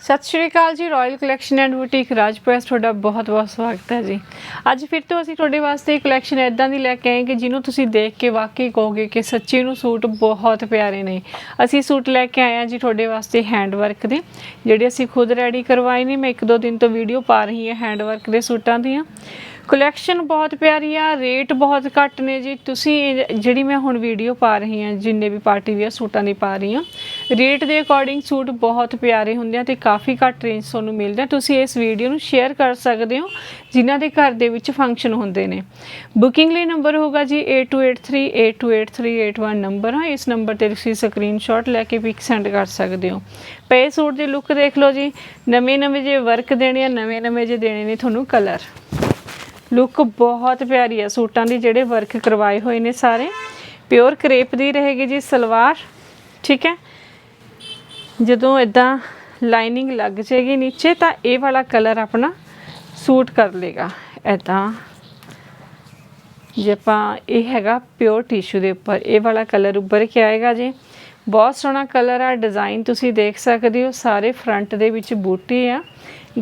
ਸਤਿ ਸ਼੍ਰੀ ਅਕਾਲ ਜੀ royal collection and boutique ਰਾਜਪ੍ਰੈਸ, ਤੁਹਾਡਾ ਬਹੁਤ-ਬਹੁਤ ਸਵਾਗਤ ਹੈ ਜੀ। ਅੱਜ ਫਿਰ ਤੋਂ ਅਸੀਂ ਤੁਹਾਡੇ ਵਾਸਤੇ ਕਲੈਕਸ਼ਨ ਇਦਾਂ ਦੀ ਲੈ ਕੇ ਆਏ ਕਿ ਜਿਹਨੂੰ ਤੁਸੀਂ ਦੇਖ ਕੇ ਵਾਕਈ ਕਹੋਗੇ ਕਿ ਸੱਚੀ ਨੂੰ ਸੂਟ ਬਹੁਤ ਪਿਆਰੇ ਨੇ। ਅਸੀਂ ਸੂਟ ਲੈ ਕੇ ਆਏ ਹਾਂ ਜੀ ਤੁਹਾਡੇ ਵਾਸਤੇ ਹੈਂਡ ਵਰਕ ਦੇ, ਜਿਹੜੇ ਅਸੀਂ ਖੁਦ ਰੈਡੀ ਕਰਵਾਏ ਨੇ। ਮੈਂ ਇੱਕ ਦੋ ਦਿਨ ਤੋਂ ਵੀਡੀਓ ਪਾ ਰਹੀ ਹਾਂ ਹੈਂਡ ਵਰਕ ਦੇ ਸੂਟਾਂ ਦੀਆਂ। ਕਲੈਕਸ਼ਨ ਬਹੁਤ ਪਿਆਰੀ ਆ ਰੇਟ ਬਹੁਤ ਘੱਟ ਨੇ ਜੀ। ਤੁਸੀਂ ਇਹ ਜਿਹੜੀ ਮੈਂ ਹੁਣ ਵੀਡੀਓ ਪਾ ਰਹੀ ਹਾਂ, ਜਿੰਨੇ ਵੀ ਪਾਰਟੀ ਵੀਅਰ ਸੂਟਾਂ ਦੀ ਪਾ ਰਹੀ ਹਾਂ ਰੇਟ ਦੇ ਅਕੋਰਡਿੰਗ ਸੂਟ ਬਹੁਤ ਪਿਆਰੇ ਹੁੰਦੇ ਆ ਤੇ ਕਾਫੀ ਘੱਟ ਰੇਂਜ ਤੁਹਾਨੂੰ ਮਿਲਦਾ ਤੁਸੀਂ ਇਸ ਵੀਡੀਓ ਨੂੰ ਸ਼ੇਅਰ ਕਰ ਸਕਦੇ ਹੋ, ਜਿਨ੍ਹਾਂ ਦੇ ਘਰ ਦੇ ਵਿੱਚ ਫੰਕਸ਼ਨ ਹੁੰਦੇ ਨੇ। ਬੁਕਿੰਗ ਲਈ ਨੰਬਰ ਹੋਗਾ ਜੀ 8283828381 ਨੰਬਰ ਹੈ, ਇਸ ਨੰਬਰ ਤੇ ਤੁਸੀਂ ਸਕਰੀਨਸ਼ਾਟ ਲੈ ਕੇ ਪਿਕ ਸੈਂਡ ਕਰ ਸਕਦੇ ਹੋ। ਪਏ ਸੂਟ ਦੀ ਲੁੱਕ ਦੇਖ ਲਓ ਜੀ, ਨਵੇਂ ਨਵੇਂ ਜੇ ਵਰਕ ਦੇਣੇ ਆ, ਨਵੇਂ ਨਵੇਂ ਜੇ ਦੇਣੇ ਨੇ ਤੁਹਾਨੂੰ ਕਲਰ ਲੁੱਕ ਬਹੁਤ ਪਿਆਰੀ ਆ। ਸੂਟਾਂ ਦੀ ਜਿਹੜੇ ਵਰਕ ਕਰਵਾਏ ਹੋਏ ਨੇ ਸਾਰੇ। ਪਿਓਰ ਕਰੇਪ ਦੀ ਰਹੇਗੀ ਜੀ ਸਲਵਾਰ, ਠੀਕ ਹੈ? ਜਦੋਂ ਇਦਾਂ ਲਾਈਨਿੰਗ ਲੱਗ ਜਾਏਗੀ ਨੀਚੇ, ਤਾਂ ਇਹ ਵਾਲਾ ਕਲਰ ਆਪਣਾ ਸੂਟ ਕਰ ਲੇਗਾ ਇਦਾਂ ਜੇ ਆਪਾਂ ਇਹ ਹੈਗਾ ਪਿਓਰ ਟਿਸ਼ੂ ਦੇ ਉੱਪਰ, ਇਹ ਵਾਲਾ ਕਲਰ ਉੱਪਰ ਕੇ ਆਏਗਾ ਜੀ। ਬਹੁਤ ਸੋਹਣਾ ਕਲਰ ਆ ਡਿਜ਼ਾਈਨ ਤੁਸੀਂ ਦੇਖ ਸਕਦੇ ਹੋ। ਸਾਰੇ ਫਰੰਟ ਦੇ ਵਿੱਚ ਬੂਟੀ ਆ।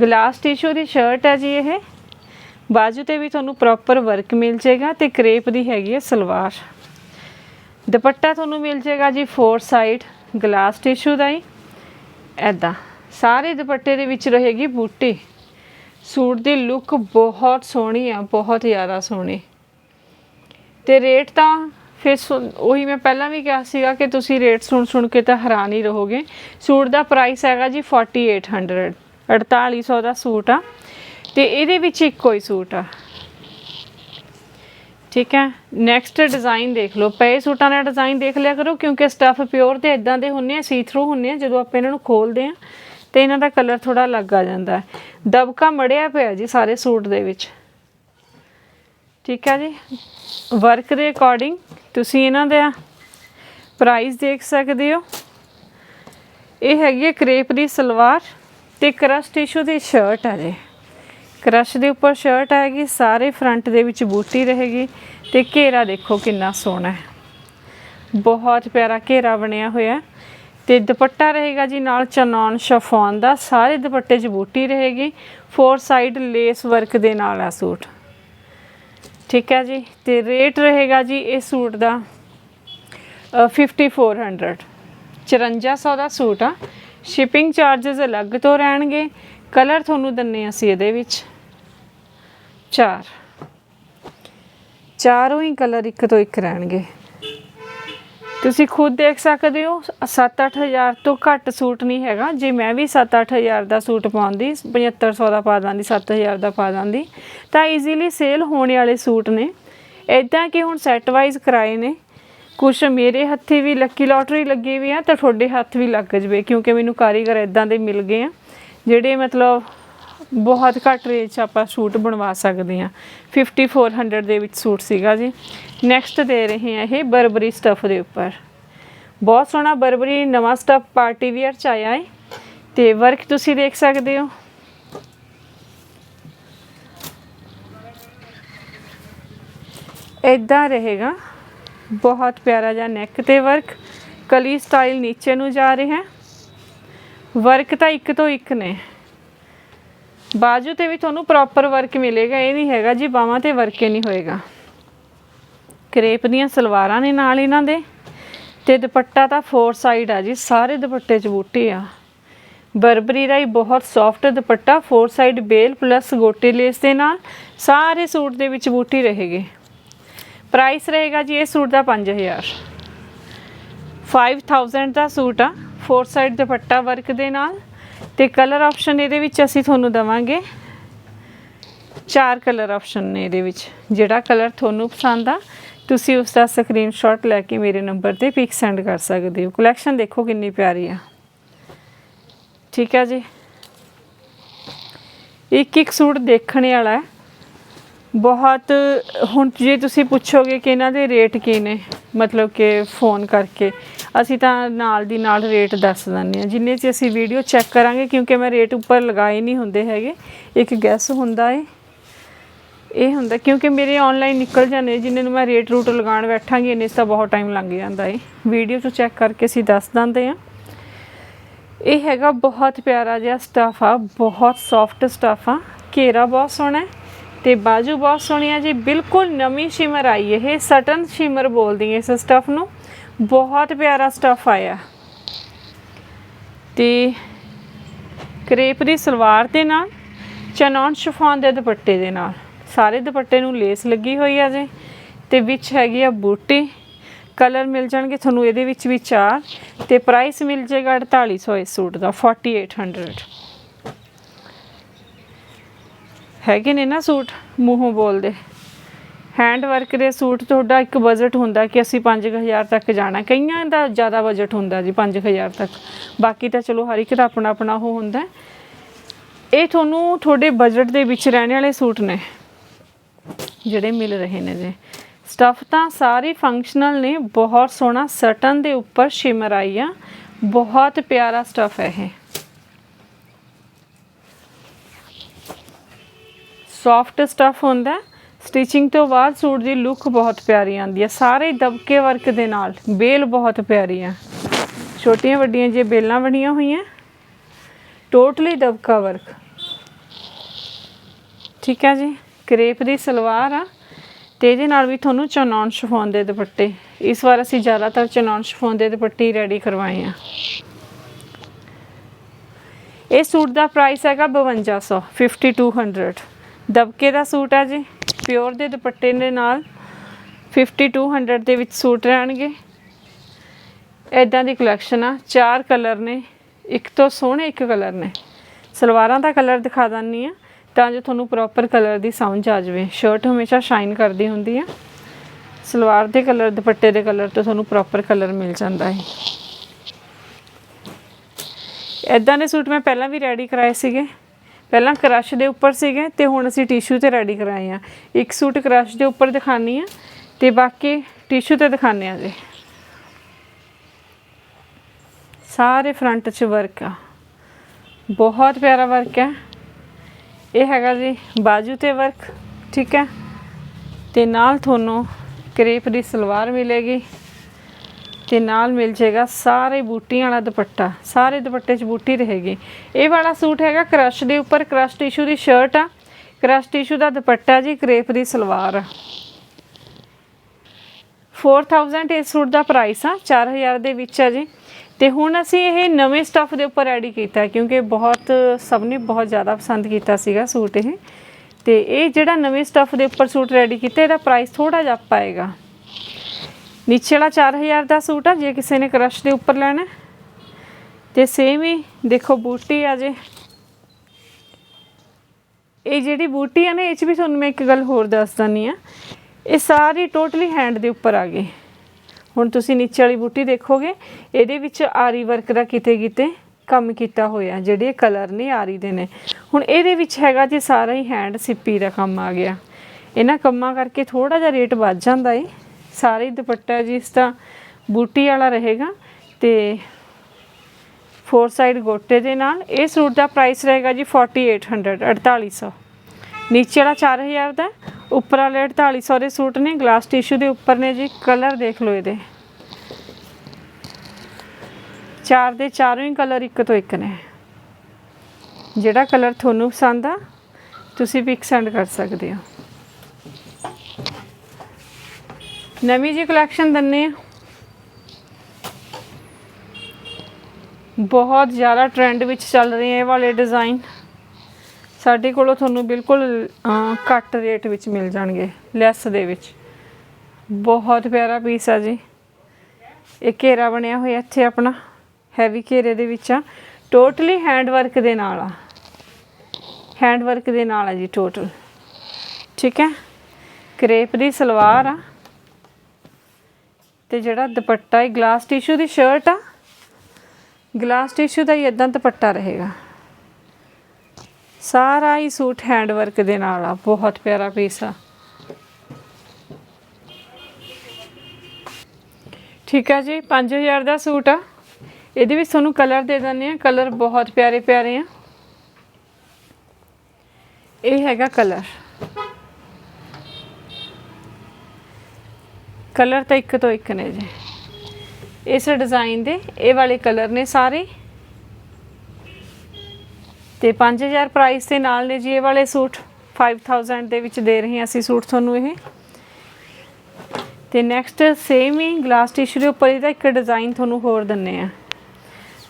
ਗਲਾਸ ਟਿਸ਼ੂ ਦੀ ਸ਼ਰਟ ਹੈ ਜੀ ਇਹ। ਬਾਜੂ ਤੇ ਵੀ ਤੁਹਾਨੂੰ ਪ੍ਰੋਪਰ ਵਰਕ ਮਿਲ ਜਾਏਗਾ ਤੇ ਕਰੇਪ ਦੀ ਹੈਗੀ ਹੈ ਸਲਵਾਰ। ਦੁਪੱਟਾ ਤੁਹਾਨੂੰ ਮਿਲ ਜਾਏਗਾ ਜੀ ਫੋਰ ਸਾਈਡ ਗਲਾਸ ਟਿਸ਼ੂ ਦਾ ਹੀ। ਐਦਾਂ ਸਾਰੇ ਦੁਪੱਟੇ ਦੇ ਵਿੱਚ ਰਹੇਗੀ ਬੂਟੀ। ਸੂਟ ਦੀ ਲੁੱਕ ਬਹੁਤ ਸੋਹਣੀ ਆ, ਬਹੁਤ ਜ਼ਿਆਦਾ ਸੋਹਣੀ। ਤੇ ਰੇਟ ਤਾਂ ਫਿਰ ਉਹੀ ਮੈਂ ਪਹਿਲਾਂ ਵੀ ਕਿਹਾ ਸੀਗਾ ਕਿ ਤੁਸੀਂ ਰੇਟ ਸੁਣ ਸੁਣ ਕੇ ਤਾਂ ਹੈਰਾਨ ਹੀ ਰਹੋਗੇ। ਸੂਟ ਦਾ ਪ੍ਰਾਈਸ ਹੈਗਾ ਜੀ 4800 4800 ਦਾ ਸੂਟ ਆ। ਤੇ ਇਹਦੇ ਵਿੱਚ ਇੱਕੋ ਹੀ ਸੂਟ ਆ। ਠੀਕ ਹੈ? ਨੈਕਸਟ ਡਿਜ਼ਾਈਨ ਦੇਖ ਲਓ। ਪਏ ਸੂਟਾਂ ਦਾ ਡਿਜ਼ਾਈਨ ਦੇਖ ਲਿਆ ਕਰੋ, ਕਿਉਂਕਿ ਸਟਫ ਪਿਓਰ ਤੇ ਇਦਾਂ ਦੇ ਹੁੰਨੇ ਆ ਸੀ ਥਰੂ ਹੁੰਨੇ ਆ, ਜਦੋਂ ਆਪਾਂ ਇਹਨਾਂ ਨੂੰ ਖੋਲਦੇ ਆ, ਤੇ ਇਹਨਾਂ ਦਾ ਕਲਰ ਥੋੜਾ ਅਲੱਗ ਆ ਜਾਂਦਾ ਹੈ। ਦਬਕਾ ਮੜਿਆ ਪਿਆ ਜੀ ਸਾਰੇ ਸੂਟ ਦੇ ਵਿੱਚ। ਠੀਕ ਹੈ ਜੀ? ਵਰਕ ਦੇ ਅਕੋਰਡਿੰਗ ਤੁਸੀਂ ਇਹਨਾਂ ਦਾ ਪ੍ਰਾਈਸ ਦੇਖ ਸਕਦੇ ਹੋ। ਇਹ ਹੈਗੀ ਹੈ ਕਰੇਪ ਦੀ ਸਲਵਾਰ ਤੇ ਕਰਸ਼ ਟਿਸ਼ੂ ਦੀ ਸ਼ਰਟ ਹੈ ਜੀ। ਕਰਸ਼ ਦੇ ਉੱਪਰ ਸ਼ਰਟ ਆਏਗੀ ਸਾਰੇ ਫਰੰਟ ਦੇ ਵਿੱਚ ਬੂਟੀ ਰਹੇਗੀ ਤੇ ਘੇਰਾ ਦੇਖੋ ਕਿੰਨਾ ਸੋਹਣਾ ਹੈ। ਬਹੁਤ ਪਿਆਰਾ ਘੇਰਾ ਬਣਿਆ ਹੋਇਆ ਹੈ ਤੇ ਦੁਪੱਟਾ ਰਹੇਗਾ ਜੀ ਨਾਲ ਚਨੌਨ ਸ਼ਫੌਨ ਦਾ ਸਾਰੇ ਦੁਪੱਟੇ 'ਚ ਬੂਟੀ ਰਹੇਗੀ ਫੋਰ ਸਾਈਡ ਲੇਸ ਵਰਕ ਦੇ ਨਾਲ ਆ ਸੂਟ। ਠੀਕ ਹੈ ਜੀ ਤੇ ਰੇਟ ਰਹੇਗਾ ਜੀ ਇਹ ਸੂਟ ਦਾ ਅ, 5400 5400 ਦਾ ਸੂਟ ਆ ਸ਼ਿਪਿੰਗ ਚਾਰजेस ਅਲੱਗ ਤੋਂ ਰਹਿਣਗੇ ਕਲਰ ਤੁਹਾਨੂੰ ਦੰਨੇ ਅਸੀਂ ਇਹਦੇ ਵਿੱਚ। ਚਾਰ। ਚਾਰੋਂ ਹੀ ਕਲਰ ਇੱਕ ਤੋਂ ਇੱਕ ਰਹਿਣਗੇ। ਤੁਸੀਂ ਖੁਦ ਦੇਖ ਸਕਦੇ ਹੋ 7-8000 ਤੋਂ ਘੱਟ ਸੂਟ ਨਹੀਂ ਹੈਗਾ। ਜੇ ਮੈਂ ਵੀ 7-8000 ਦਾ ਸੂਟ ਪਾਉਂਦੀ 7500 ਦਾ ਪਾ ਦਾਂਦੀ 7000 ਦਾ ਪਾ ਦਾਂਦੀ, ਤਾਂ ਈਜ਼ੀਲੀ ਸੇਲ ਹੋਣ ਵਾਲੇ ਸੂਟ ਨੇ। ਇਦਾਂ ਕਿ ਹੁਣ ਸੈੱਟ ਵਾਈਜ਼ ਕਰਾਏ ਨੇ। ਕੁਛ ਮੇਰੇ ਹੱਥੇ ਵੀ ਲੱਕੀ ਲੋਟਰੀ ਲੱਗੀ ਵੀ ਆ, ਤਾਂ ਤੁਹਾਡੇ ਹੱਥ ਵੀ ਲੱਗ ਜਵੇ, ਕਿਉਂਕਿ ਮੈਨੂੰ ਕਾਰੀਗਰ ਇਦਾਂ ਦੇ ਮਿਲ ਗਏ ਆ, ਜਿਹੜੇ ਮਤਲਬ ਬਹੁਤ ਘੱਟ ਰੇਟ 'ਚ ਆਪਾਂ ਸੂਟ ਬਣਵਾ ਸਕਦੇ ਆ 5400 ਦੇ ਵਿੱਚ ਸੂਟ ਸੀਗਾ ਜੀ। ਨੈਕਸਟ ਦੇ ਰਹੇ ਆ ਇਹ ਬਰਬਰੀ ਸਟਫ ਦੇ ਉੱਪਰ। ਬਹੁਤ ਸੋਹਣਾ ਬਰਬਰੀ ਨਵਾਂ ਸਟਫ ਪਾਰਟੀ ਵੀਅਰ ਚ ਆਇਆ ਹੈ ਤੇ ਵਰਕ ਤੁਸੀਂ ਦੇਖ ਸਕਦੇ ਹੋ। ਇਦਾਂ ਰਹੇਗਾ। ਬਹੁਤ ਪਿਆਰਾ ਜਿਹਾ ਨੈਕ ਤੇ ਵਰਕ ਕਲੀ ਸਟਾਈਲ ਨੀਚੇ ਨੂੰ ਜਾ ਰਿਹਾ। ਹੈ ਵਰਕ ਤਾਂ ਇੱਕ ਤੋਂ ਇੱਕ ਨੇ। ਬਾਜੂ ਤੇ ਵੀ ਤੁਹਾਨੂੰ ਪ੍ਰੋਪਰ ਵਰਕ ਮਿਲੇਗਾ, ਇਹ ਨਹੀਂ ਹੈਗਾ ਜੀ, ਬਾਹਾਂ ਤੇ ਵਰਕ ਹੀ ਨਹੀਂ ਹੋਏਗਾ। ਕਰੇਪ ਦੀਆਂ ਸਲਵਾਰਾਂ ਨੇ ਨਾਲ ਇਹਨਾਂ ਦੇ, ਤੇ ਦੁਪੱਟਾ ਤਾਂ ਫੋਰ ਸਾਈਡ ਆ ਜੀ, ਸਾਰੇ ਦੁਪੱਟੇ 'ਚ ਬੂਟੇ ਆ। ਬਰਬਰੀ ਦਾ ਹੀ ਬਹੁਤ ਸੌਫਟ ਦੁਪੱਟਾ ਫੋਰ ਸਾਈਡ ਬੇਲ ਪਲੱਸ ਗੋਟੇ ਲੇਸ ਦੇ ਨਾਲ, ਸਾਰੇ ਸੂਟ ਦੇ ਵਿੱਚ ਬੂਟੀ ਰਹੇਗੀ। ਪ੍ਰਾਈਸ ਰਹੇਗਾ ਜੀ, ਇਹ ਸੂਟ ਦਾ 5000 5000 ਦਾ ਸੂਟ ਆ ਫੋਰ ਸਾਈਡ ਦੁਪੱਟਾ ਵਰਕ ਦੇ ਨਾਲ ਤੇ ਕਲਰ ਆਪਸ਼ਨ ਇਹਦੇ ਵਿੱਚ ਅਸੀਂ ਤੁਹਾਨੂੰ ਦਵਾਂਗੇ। ਚਾਰ ਕਲਰ ਆਪਸ਼ਨ ਨੇ ਇਹਦੇ ਵਿੱਚ। ਜਿਹੜਾ ਕਲਰ ਤੁਹਾਨੂੰ ਪਸੰਦ ਆ, ਤੁਸੀਂ ਉਸ ਦਾ ਸਕਰੀਨਸ਼ਾਟ ਲੈ ਕੇ ਮੇਰੇ ਨੰਬਰ ਤੇ ਪਿਕ ਸੈਂਡ ਕਰ ਸਕਦੇ ਹੋ। ਕਲੈਕਸ਼ਨ ਦੇਖੋ ਕਿੰਨੀ ਪਿਆਰੀ ਆ। ਠੀਕ ਹੈ ਜੀ। ਇੱਕ ਇੱਕ ਸੂਟ ਦੇਖਣ ਵਾਲਾ ਹੈ। ਬਹੁਤ, ਹੁਣ ਜੇ ਤੁਸੀਂ ਪੁੱਛੋਗੇ ਕਿ ਇਹਨਾਂ ਦੇ ਰੇਟ ਕੀ ਨੇ, ਮਤਲਬ ਕਿ ਫੋਨ ਕਰਕੇ ਅਸੀਂ ਤਾਂ ਨਾਲ ਦੀ ਨਾਲ ਰੇਟ ਦੱਸ ਦਿੰਦੇ ਹਾਂ। ਜਿੰਨੇ 'ਚ ਅਸੀਂ ਵੀਡੀਓ ਚੈੱਕ ਕਰਾਂਗੇ, ਕਿਉਂਕਿ ਮੈਂ ਰੇਟ ਉੱਪਰ ਲਗਾਏ ਨਹੀਂ ਹੁੰਦੇ ਹੈਗੇ। ਇੱਕ ਗੈਸ ਹੁੰਦਾ ਏ। ਇਹ ਹੁੰਦਾ, ਕਿਉਂਕਿ ਮੇਰੇ ਆਨਲਾਈਨ ਨਿਕਲ ਜਾਂਦੇ ਜਿੰਨੇ ਨੂੰ ਮੈਂ ਰੇਟ ਰੂਟ ਲਗਾਉਣ ਬੈਠਾਂਗੀ ਇਹਨੇ 'ਚ ਤਾਂ ਬਹੁਤ ਟਾਈਮ ਲੱਗ ਜਾਂਦਾ ਏ। ਵੀਡੀਓ 'ਚ ਚੈੱਕ ਕਰਕੇ ਅਸੀਂ ਦੱਸ ਦਿੰਦੇ ਆ ਇਹ ਹੈਗਾ ਬਹੁਤ ਪਿਆਰਾ ਜਿਹਾ ਸਟਫ ਆ, ਬਹੁਤ ਸੌਫਟ ਸਟਫ ਆ। ਘੇਰਾ ਬਹੁਤ ਸੋਹਣਾ ਹੈ ਤੇ ਬਾਜੂ ਬਹੁਤ ਸੋਹਣੀ ਆ ਜੀ। ਬਿਲਕੁਲ ਨਵੀਂ ਸ਼ਿਮਰ ਆਈ ਇਹ, ਸਟਨ ਸ਼ਿਮਰ ਬੋਲਦੀ ਹੈ ਇਸ ਸਟਫ ਨੂੰ। ਬਹੁਤ ਪਿਆਰਾ ਸਟਫ ਆਇਆ। ਤੇ ਕਰੇਪ ਦੀ ਸਲਵਾਰ ਦੇ ਨਾਲ ਚਨੌਨ ਸ਼ਿਫੋਨ ਦੇ ਦੁਪੱਟੇ ਦੇ ਨਾਲ। ਸਾਰੇ ਦੁਪੱਟੇ ਨੂੰ ਲੇਸ ਲੱਗੀ ਹੋਈ ਆ ਜੀ। ਤੇ ਵਿੱਚ ਹੈਗੀ ਆ ਬੂਟੀ। ਕਲਰ ਮਿਲ ਜਾਣਗੇ ਤੁਹਾਨੂੰ ਇਹਦੇ ਵਿੱਚ ਵੀ ਚਾਰ। ਤੇ ਪ੍ਰਾਈਸ ਮਿਲ ਜਾਏਗਾ 4800 ਇਸ ਸੂਟ ਦਾ 4800 ਹੈਗੇ ਨੇ ਨਾ ਸੂਟ ਮੂੰਹੋਂ ਬੋਲਦੇ। ਹੈਂਡ ਵਰਕ ਦੇ ਸੂਟ ਤੁਹਾਡਾ ਇੱਕ ਬਜਟ ਹੁੰਦਾ ਕਿ ਅਸੀਂ 5000 ਤੱਕ ਜਾਣਾ। ਕਈਆਂ ਦਾ ਜ਼ਿਆਦਾ ਬਜਟ ਹੁੰਦਾ ਜੀ 5000 ਤੱਕ। ਬਾਕੀ ਤਾਂ ਚਲੋ ਹਰ ਇੱਕ ਦਾ ਆਪਣਾ ਆਪਣਾ ਉਹ ਹੁੰਦਾ। ਇਹ ਤੁਹਾਨੂੰ ਤੁਹਾਡੇ ਬਜਟ ਦੇ ਵਿੱਚ ਰਹਿਣ ਵਾਲੇ ਸੂਟ ਨੇ, ਜਿਹੜੇ ਮਿਲ ਰਹੇ ਨੇ ਜੀ। ਸਟਫ ਤਾਂ ਸਾਰੇ ਫੰਕਸ਼ਨਲ ਨੇ, ਬਹੁਤ ਸੋਹਣਾ ਸਟਨ ਦੇ ਉੱਪਰ ਸ਼ਿਮਰ ਆਈ ਆ। ਬਹੁਤ ਪਿਆਰਾ ਸਟਫ ਹੈ ਇਹ। ਸੌਫਟ ਸਟਫ ਹੁੰਦਾ। ਸਟਿਚਿੰਗ ਤੋਂ ਬਾਅਦ ਸੂਟ ਦੀ ਲੁੱਕ ਬਹੁਤ ਪਿਆਰੀ ਆਉਂਦੀ ਹੈ। ਸਾਰੇ ਦਬਕੇ ਵਰਕ ਦੇ ਨਾਲ ਬੇਲ ਬਹੁਤ ਪਿਆਰੀ ਆ ਛੋਟੀਆਂ ਵੱਡੀਆਂ ਜੇ ਬੇਲਾਂ ਬਣੀਆਂ ਹੋਈਆਂ ਟੋਟਲੀ ਦਬਕਾ ਵਰਕ। ਠੀਕ ਹੈ ਜੀ? ਕਰੇਪ ਦੀ ਸਲਵਾਰ ਆ ਤੇ ਇਹਦੇ ਨਾਲ ਵੀ ਤੁਹਾਨੂੰ ਚਨੌਨ ਸ਼ਿਫੋਨ ਦੇ ਦੁਪੱਟੇ। ਇਸ ਵਾਰ ਅਸੀਂ ਜ਼ਿਆਦਾਤਰ ਚਨੌਨ ਸ਼ਿਫੋਨ ਦੇ ਦੁਪੱਟੇ ਰੈਡੀ ਕਰਵਾਏ ਆ। ਇਹ ਸੂਟ ਦਾ ਪ੍ਰਾਈਸ ਹੈਗਾ 5200 5200 ਦਬਕੇ ਦਾ ਸੂਟ ਆ ਜੀ। ਪਿਓਰ ਦੇ ਦੁਪੱਟੇ ਦੇ ਨਾਲ 5200 ਦੇ ਵਿੱਚ ਸੂਟ ਰਹਿਣਗੇ। ਇਦਾਂ ਦੀ ਕਲੈਕਸ਼ਨ ਆ, ਚਾਰ ਕਲਰ ਨੇ, ਇੱਕ ਤੋਂ ਸੋਹਣੇ, ਇੱਕ ਕਲਰ ਨੇ। ਸਲਵਾਰਾਂ ਦਾ ਕਲਰ ਦਿਖਾ ਦਿੰਨੀ ਆ, ਤਾਂ ਜੋ ਤੁਹਾਨੂੰ ਪ੍ਰੋਪਰ ਕਲਰ ਦੀ ਸਮਝ ਆ ਜਾਵੇ। ਸ਼ਰਟ ਹਮੇਸ਼ਾ ਸ਼ਾਈਨ ਕਰਦੀ ਹੁੰਦੀ ਆ। ਸਲਵਾਰ ਦੇ ਕਲਰ ਦੁਪੱਟੇ ਦੇ ਕਲਰ ਤੋਂ ਤੁਹਾਨੂੰ ਪ੍ਰੋਪਰ ਕਲਰ ਮਿਲ ਜਾਂਦਾ ਹੈ ਇਦਾਂ ਦੇ ਸੂਟ ਮੈਂ ਪਹਿਲਾਂ ਵੀ ਰੈਡੀ ਕਰਾਏ ਸੀਗੇ। ਪਹਿਲਾਂ ਕ੍ਰਸ਼ ਦੇ ਉੱਪਰ ਸੀਗੇ ਤੇ ਹੁਣ ਅਸੀਂ ਟਿਸ਼ੂ ਤੇ ਰੈਡੀ ਕਰਾਏ ਆ। ਇੱਕ ਸੂਟ ਕ੍ਰਸ਼ ਦੇ ਉੱਪਰ ਦਿਖਾਨੀ ਆ ਤੇ ਬਾਕੀ ਟਿਸ਼ੂ ਤੇ ਦਿਖਾਣੇ ਆ ਜੀ। ਸਾਰੇ ਫਰੰਟ 'ਚ ਵਰਕ ਆ। ਬਹੁਤ ਪਿਆਰਾ ਵਰਕ ਹੈ ਇਹ ਹੈਗਾ ਜੀ ਬਾਜੂ ਤੇ ਵਰਕ ਠੀਕ ਹੈ? ਤੇ ਨਾਲ ਤੁਹਾਨੂੰ ਕਰੇਪ ਦੀ ਸਲਵਾਰ ਮਿਲੇਗੀ। ਤੇ ਨਾਲ ਮਿਲ ਜਾਏਗਾ ਸਾਰੇ ਬੂਟੀਆਂ ਵਾਲਾ ਦੁਪੱਟਾ। ਸਾਰੇ ਦੁਪੱਟੇ 'ਚ ਬੂਟੀ ਰਹੇਗੀ। ਇਹ ਵਾਲਾ ਸੂਟ ਹੈਗਾ ਕ੍ਰਸ਼ ਦੇ ਉੱਪਰ, ਕ੍ਰਸ਼ ਟਿਸ਼ੂ ਦੀ ਸ਼ਰਟ ਆ। ਕ੍ਰਸ਼ ਟਿਸ਼ੂ ਦਾ ਦੁਪੱਟਾ ਜੀ, ਕਰੇਪ ਦੀ ਸਲਵਾਰ। ਆ 4000 ਇਸ ਸੂਟ ਦਾ ਪ੍ਰਾਈਸ ਆ 4000 ਦੇ ਵਿੱਚ ਆ ਜੀ। ਤੇ ਹੁਣ ਅਸੀਂ ਇਹ ਨਵੇਂ ਸਟੱਫ ਦੇ ਉੱਪਰ ਐਡ ਕੀਤਾ, ਕਿਉਂਕਿ ਬਹੁਤ, ਸਭ ਨੇ ਬਹੁਤ ਜ਼ਿਆਦਾ ਪਸੰਦ ਕੀਤਾ ਸੀਗਾ ਸੂਟ ਇਹ। ਤੇ ਇਹ ਜਿਹੜਾ ਨਵੇਂ ਸਟੱਫ ਦੇ ਉੱਪਰ ਸੂਟ ਰੈਡੀ ਕੀਤਾ, ਇਹਦਾ ਪ੍ਰਾਈਸ ਥੋੜਾ ਜਿਹਾ ਪਾਏਗਾ ਨੀਚੇ ਵਾਲਾ 4000 ਦਾ ਸੂਟ ਆ, ਜੇ ਕਿਸੇ ਨੇ ਕ੍ਰਸ਼ ਦੇ ਉੱਪਰ ਲੈਣਾ ਹੈ। ਤੇ ਸੇਮ ਹੀ, ਦੇਖੋ ਬੂਟੀ ਆ ਜੇ। ਇਹ ਜਿਹੜੀ ਬੂਟੀ ਆ ਨਾ, ਇਹ ਚ ਵੀ ਤੁਹਾਨੂੰ ਮੈਂ ਇੱਕ ਗੱਲ ਹੋਰ ਦੱਸ ਦਿੰਨੀ ਆ ਇਹ ਸਾਰੀ ਟੋਟਲੀ ਹੈਂਡ ਦੇ ਉੱਪਰ ਆ ਗਈ। ਹੁਣ ਤੁਸੀਂ ਨੀਚੇ ਵਾਲੀ ਬੂਟੀ ਦੇਖੋਗੇ, ਇਹਦੇ ਵਿੱਚ ਆਰੀ ਵਰਕ ਦਾ ਕਿਤੇ ਕਿਤੇ ਕੰਮ ਕੀਤਾ ਹੋਇਆ, ਜਿਹੜੇ ਕਲਰ ਨੇ ਆਰੀ ਦੇ ਨੇ। ਹੁਣ ਇਹਦੇ ਵਿੱਚ ਹੈਗਾ ਜੀ ਸਾਰਾ ਹੀ ਹੈਂਡ ਸਿੱਪੀ ਦਾ ਕੰਮ ਆ ਗਿਆ। ਇਹਨਾਂ ਕੰਮਾਂ ਕਰਕੇ ਥੋੜਾ ਜਿਹਾ ਰੇਟ ਵੱਧ ਜਾਂਦਾ ਏ। ਸਾਰੇ ਹੀ ਦੁਪੱਟਾ ਜੀ ਇਸ ਦਾ ਬੂਟੀ ਵਾਲਾ ਰਹੇਗਾ ਤੇ ਫੋਰ ਸਾਈਡ ਗੋਟੇ ਦੇ ਨਾਲ। ਇਹ ਸੂਟ ਦਾ ਪ੍ਰਾਈਸ ਰਹੇਗਾ ਜੀ 4800 4800 ਨੀਚੇ ਵਾਲਾ 4000 ਦਾ ਉੱਪਰ ਵਾਲੇ 4800 ਦੇ ਸੂਟ ਨੇ ਗਲਾਸ ਟਿਸ਼ੂ ਦੇ ਉੱਪਰ ਨੇ ਜੀ ਕਲਰ ਦੇਖ ਲਓ ਇਹਦੇ। ਚਾਰ ਦੇ ਚਾਰੋਂ ਹੀ ਕਲਰ ਇੱਕ ਤੋਂ ਇੱਕ ਨੇ। ਜਿਹੜਾ ਕਲਰ ਤੁਹਾਨੂੰ ਪਸੰਦ ਆ, ਤੁਸੀਂ ਪਿਕ ਸੈਂਡ ਕਰ ਸਕਦੇ ਹੋ। ਨਵੀਂ ਜੀ ਕਲੈਕਸ਼ਨ ਦੰਨੇ ਆ ਬਹੁਤ ਜ਼ਿਆਦਾ ਟ੍ਰੈਂਡ ਵਿੱਚ ਚੱਲ ਰਹੇ ਇਹ ਵਾਲੇ ਡਿਜ਼ਾਈਨ ਸਾਡੇ ਕੋਲੋਂ ਤੁਹਾਨੂੰ ਬਿਲਕੁਲ ਘੱਟ ਰੇਟ ਵਿੱਚ ਮਿਲ ਜਾਣਗੇ ਲੈਸ ਦੇ ਵਿੱਚ। ਬਹੁਤ ਪਿਆਰਾ ਪੀਸ ਆ ਜੀ। ਇਹ ਘੇਰਾ ਬਣਿਆ ਹੋਇਆ ਇੱਥੇ ਆਪਣਾ ਹੈਵੀ ਘੇਰੇ ਦੇ ਵਿੱਚ ਆ। ਟੋਟਲੀ ਹੈਂਡ ਵਰਕ ਦੇ ਨਾਲ ਆ। ਹੈਂਡ ਵਰਕ ਦੇ ਨਾਲ ਆ ਜੀ ਟੋਟਲ ਠੀਕ ਹੈ? ਕਰੇਪ ਦੀ ਸਲਵਾਰ ਆ। ਤੇ ਜਿਹੜਾ ਦੁਪੱਟਾ ਹੈ ਗਲਾਸ ਟਿਸ਼ੂ ਦੀ ਸ਼ਰਟ ਆ ਗਲਾਸ ਟਿਸ਼ੂ ਦਾ ਹੀ ਇਦਾਂ ਦੁਪੱਟਾ ਰਹੇਗਾ। ਸਾਰਾ ਹੀ ਸੂਟ ਹੈਂਡ ਵਰਕ ਦੇ ਨਾਲ ਆ, ਬਹੁਤ ਪਿਆਰਾ ਪੀਸ ਆ। ਠੀਕ ਆ ਜੀ 5000 ਦਾ ਸੂਟ ਆ। ਇਹਦੇ ਵਿੱਚ ਤੁਹਾਨੂੰ ਕਲਰ ਦੇ ਦਿੰਦੇ ਆ ਕਲਰ ਬਹੁਤ ਪਿਆਰੇ ਪਿਆਰੇ ਆ। ਇਹ ਹੈਗਾ ਕਲਰ ਕਲਰ ਤਾਂ ਇੱਕ ਤੋਂ ਇੱਕ ਨੇ ਜੀ। ਇਸ ਡਿਜ਼ਾਈਨ ਦੇ ਇਹ ਵਾਲੇ ਕਲਰ ਨੇ ਸਾਰੇ। ਤੇ 5000 ਪ੍ਰਾਈਸ ਦੇ ਨਾਲ ਨੇ ਜੀ ਇਹ ਵਾਲੇ ਸੂਟ। 5000 ਦੇ ਵਿੱਚ ਦੇ ਰਹੇ ਹਾਂ ਅਸੀਂ ਸੂਟ ਤੁਹਾਨੂੰ ਇਹ। ਤੇ ਨੈਕਸਟ ਸੇਮ ਹੀ ਗਲਾਸ ਟਿਸ਼ੂ ਦੇ ਉੱਪਰ ਇਹਦਾ ਇੱਕ ਡਿਜ਼ਾਈਨ ਤੁਹਾਨੂੰ ਹੋਰ ਦਿੰਨੇ ਆ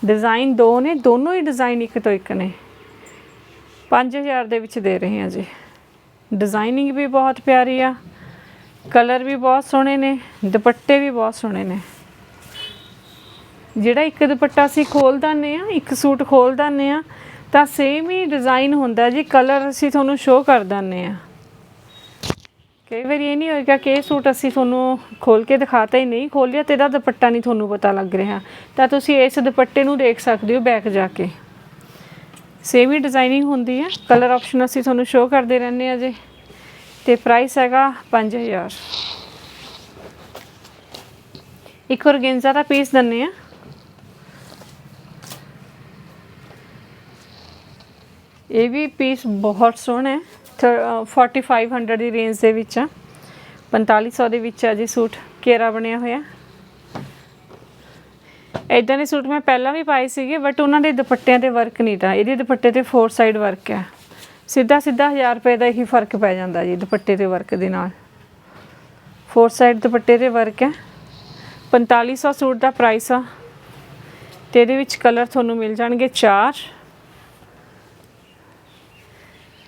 ਡਿਜ਼ਾਈਨ ਦੋ ਨੇ, ਦੋਨੋਂ ਹੀ ਡਿਜ਼ਾਈਨ ਇੱਕ ਤੋਂ ਇੱਕ ਨੇ। 5000 ਦੇ ਵਿੱਚ ਦੇ ਰਹੇ ਹਾਂ ਜੀ। ਡਿਜ਼ਾਈਨਿੰਗ ਵੀ ਬਹੁਤ ਪਿਆਰੀ ਆ। ਕਲਰ ਵੀ ਬਹੁਤ ਸੋਹਣੇ ਨੇ, ਦੁਪੱਟੇ ਵੀ ਬਹੁਤ ਸੋਹਣੇ ਨੇ। ਜਿਹੜਾ ਇੱਕ ਦੁਪੱਟਾ ਅਸੀਂ ਖੋਲ ਦਿੰਦੇ ਆ ਇੱਕ ਸੂਟ ਖੋਲ ਦਿੰਦੇ ਆ ਤਾਂ ਸੇਮ ਹੀ ਡਿਜ਼ਾਈਨ ਹੁੰਦਾ ਜੀ, ਕਲਰ ਅਸੀਂ ਤੁਹਾਨੂੰ ਸ਼ੋਅ ਕਰ ਦਿੰਦੇ ਆ ਕਈ ਵਾਰੀ ਇਹ ਨਹੀਂ ਹੋਏਗਾ ਕਿ ਇਹ ਸੂਟ ਅਸੀਂ ਤੁਹਾਨੂੰ ਖੋਲ ਕੇ ਦਿਖਾਤਾ ਹੀ ਨਹੀਂ, ਖੋਲਿਆ ਤੇ ਇਹਦਾ ਦੁਪੱਟਾ ਨਹੀਂ ਤੁਹਾਨੂੰ ਪਤਾ ਲੱਗ ਰਿਹਾ। ਤਾਂ ਤੁਸੀਂ ਇਸ ਦੁਪੱਟੇ ਨੂੰ ਦੇਖ ਸਕਦੇ ਹੋ ਬੈਕ ਜਾ ਕੇ। ਸੇਮ ਹੀ ਡਿਜ਼ਾਈਨਿੰਗ ਹੁੰਦੀ ਹੈ, ਕਲਰ ਆਪਸ਼ਨ ਅਸੀਂ ਤੁਹਾਨੂੰ ਸ਼ੋਅ ਕਰਦੇ ਰਹਿੰਦੇ ਆ ਜੀ ਤੇ ਪ੍ਰਾਈਸ ਹੈਗਾ 5000 ਇੱਕ ਔਰਗੈਂਜ਼ਾ ਦਾ ਪੀਸ ਦਿੰਨੇ ਆ ਇਹ ਵੀ ਪੀਸ ਬਹੁਤ ਸੋਹਣਾ ਹੈ। ਥ- ਅ, 4500 ਦੀ ਰੇਂਜ ਦੇ ਵਿੱਚ ਆ। 4500 ਦੇ ਵਿੱਚ ਆ ਜੀ ਸੂਟ। ਕੇਰਾ ਬਣਿਆ ਹੋਇਆ। ਇਦਾਂ ਦੇ ਸੂਟ ਮੈਂ ਪਹਿਲਾਂ ਵੀ ਪਾਏ ਸੀਗੇ ਬਟ ਉਹਨਾਂ ਦੇ ਦੁਪੱਟਿਆਂ ਤੇ ਵਰਕ ਨਹੀਂ ਤਾਂ। ਇਹਦੇ ਦੁਪੱਟੇ ਤੇ ਫੋਰ ਸਾਈਡ ਵਰਕ ਹੈ। ਸਿੱਧਾ ਸਿੱਧਾ 1000 ਰੁਪਏ ਦਾ ਹੀ ਫ਼ਰਕ ਪੈ ਜਾਂਦਾ ਜੀ, ਦੁਪੱਟੇ ਦੇ ਵਰਕ ਦੇ ਨਾਲ। ਫੋਰ ਸਾਈਡ ਦੁਪੱਟੇ ਦੇ ਵਰਕ ਹੈ। 4500 ਸੂਟ ਦਾ ਪ੍ਰਾਈਸ ਆ। ਤੇ ਇਹਦੇ ਵਿੱਚ ਕਲਰ ਤੁਹਾਨੂੰ ਮਿਲ ਜਾਣਗੇ 4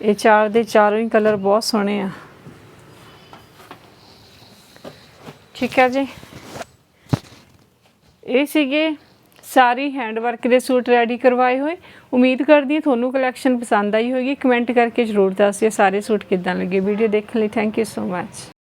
ਇਹ ਚਾਰ ਦੇ ਚਾਰੋਂ ਹੀ ਕਲਰ ਬਹੁਤ ਸੋਹਣੇ ਆ। ਠੀਕ ਹੈ ਜੀ। ਇਹ ਸੀਗੇ ਸਾਰੀ ਹੈਂਡ ਵਰਕ ਦੇ ਸੂਟ ਰੈਡੀ ਕਰਵਾਏ ਹੋਏ। ਉਮੀਦ ਕਰਦੀ ਹਾਂ ਤੁਹਾਨੂੰ ਕਲੈਕਸ਼ਨ ਪਸੰਦ ਆਈ ਹੋਵੇਗੀ। ਕਮੈਂਟ ਕਰਕੇ ਜਰੂਰ ਦੱਸਿਓ ਸਾਰੇ ਸੂਟ ਕਿੱਦਾਂ ਲੱਗੇ। ਵੀਡੀਓ ਦੇਖਣ ਲਈ ਥੈਂਕ ਯੂ ਸੋ ਮੱਚ